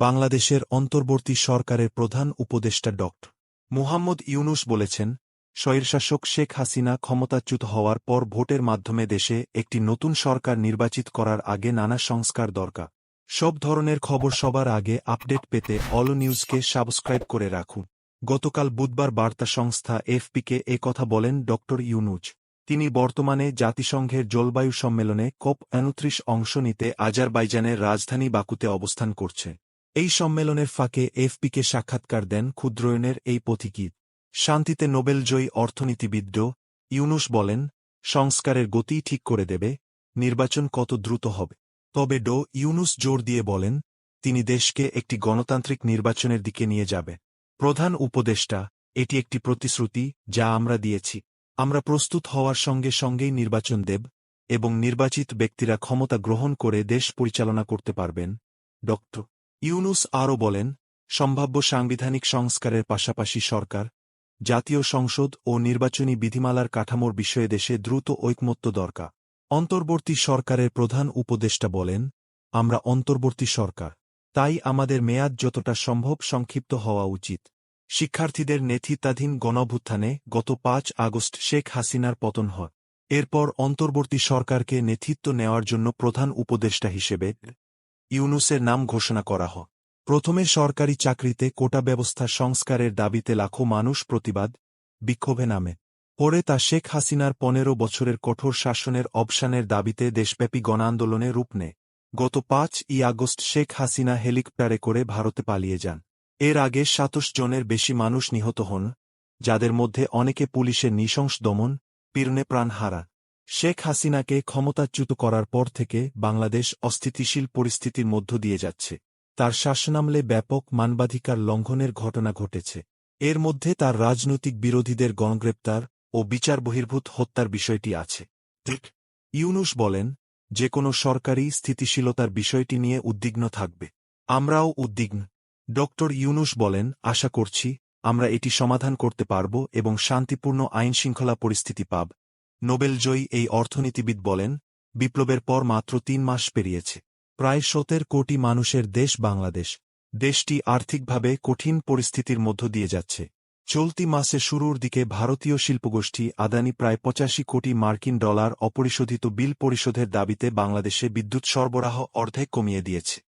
বাংলাদেশের অন্তর্বর্তী সরকারের প্রধান উপদেষ্টা ড। মুহাম্মদ ইউনুস বলেছেন স্বৈরশাসক শেখ হাসিনা ক্ষমতাচ্যুত হওয়ার পর ভোটের মাধ্যমে দেশে একটি নতুন সরকার নির্বাচিত করার আগে নানা সংস্কার দরকার। সব ধরনের খবর সবার আগে আপডেট পেতে অল নিউজকে সাবস্ক্রাইব করে রাখুন। গতকাল বুধবার বার্তা সংস্থা এফপিকে এ কথা বলেন ড। ইউনুজ তিনি বর্তমানে জাতিসংঘের জলবায়ু সম্মেলনে কপ উনত্রিশ অংশ নিতে আজারবাইজানের রাজধানী বাকুতে অবস্থান করছে। এই সম্মেলনের ফাঁকে এফপিকে সাক্ষাৎকার দেন ক্ষুদ্রয়নের এই পথিকীত শান্তিতে নোবেলজয়ী অর্থনীতিবিদ ড ইউনুস বলেন, সংস্কারের গতি ঠিক করে দেবে, নির্বাচন কত দ্রুত হবে। তবে ডো ইউনুস জোর দিয়ে বলেন, তিনি দেশকে একটি গণতান্ত্রিক নির্বাচনের দিকে নিয়ে যাবে। প্রধান উপদেষ্টা, এটি একটি প্রতিশ্রুতি যা আমরা দিয়েছি। আমরা প্রস্তুত হওয়ার সঙ্গে সঙ্গেই নির্বাচন দেব এবং নির্বাচিত ব্যক্তিরা ক্ষমতা গ্রহণ করে দেশ পরিচালনা করতে পারবেন। ড ইউনুস আরও বলেন, সম্ভাব্য সাংবিধানিক সংস্কারের পাশাপাশি সরকার, জাতীয় সংসদ ও নির্বাচনী বিধিমালার কাঠামোর বিষয়ে দেশে দ্রুত ঐকমত্য দরকার। অন্তর্বর্তী সরকারের প্রধান উপদেষ্টা বলেন, আমরা অন্তর্বর্তী সরকার, তাই আমাদের মেয়াদ যতটা সম্ভব সংক্ষিপ্ত হওয়া উচিত। শিক্ষার্থীদের নেতৃত্বাধীন গণভুত্থানে গত পাঁচ আগস্ট শেখ হাসিনার পতন হয়। এরপর অন্তর্বর্তী সরকারকে নেতৃত্ব নেওয়ার জন্য প্রধান উপদেষ্টা হিসেবে ইউনুসের নাম ঘোষণা করা হয় প্রথমে সরকারি চাকরিতে কোটা ব্যবস্থা সংস্কারের দাবিতে লাখো মানুষ প্রতিবাদ, বিক্ষোভে নামে। পরে তা শেখ হাসিনার পনেরো বছরের কঠোর শাসনের অবসানের দাবিতে দেশব্যাপী গণআন্দোলনে রূপ নেয় গত পাঁচ ই আগস্ট শেখ হাসিনা হেলিকপ্টারে করে ভারতে পালিয়ে যান। এর আগে সাতশ জনের বেশি মানুষ নিহত হন, যাদের মধ্যে অনেকে পুলিশের নৃশংস দমন পীড়নে প্রাণ হারা। শেখ হাসিনাকে ক্ষমতাচ্যুত করার পর থেকে বাংলাদেশ অস্থিতিশীল পরিস্থিতির মধ্য দিয়ে যাচ্ছে। তার শাসনামলে ব্যাপক মানবাধিকার লঙ্ঘনের ঘটনা ঘটেছে। এর মধ্যে তার রাজনৈতিক বিরোধীদের গণগ্রেপ্তার ও বিচার বহির্ভূত হত্যার বিষয়টি আছে। ঠিক ইউনুস বলেন যে কোনো সরকারি স্থিতিশীলতার বিষয়টি নিয়ে উদ্বিগ্ন থাকবে। আমরাও উদ্বিগ্ন। ড. ইউনুস বলেন, আশা করছি, আমরা এটি সমাধান করতে পারব এবং শান্তিপূর্ণ আইনশৃঙ্খলা পরিস্থিতি পাব। নোবেলজয়ী এই অর্থনীতিবিদ বলেন, বিপ্লবের পর মাত্র তিন মাস পেরিয়েছে। প্রায় সতের কোটি মানুষের দেশ বাংলাদেশ। দেশটি আর্থিকভাবে কঠিন পরিস্থিতির মধ্য দিয়ে যাচ্ছে। চলতি মাসে শুরুর দিকে ভারতীয় শিল্পগোষ্ঠী আদানি প্রায় পঁচাশি কোটি মার্কিন ডলার অপরিশোধিত বিল পরিশোধের দাবিতে বাংলাদেশে বিদ্যুৎ সরবরাহ অর্ধেক কমিয়ে দিয়েছে।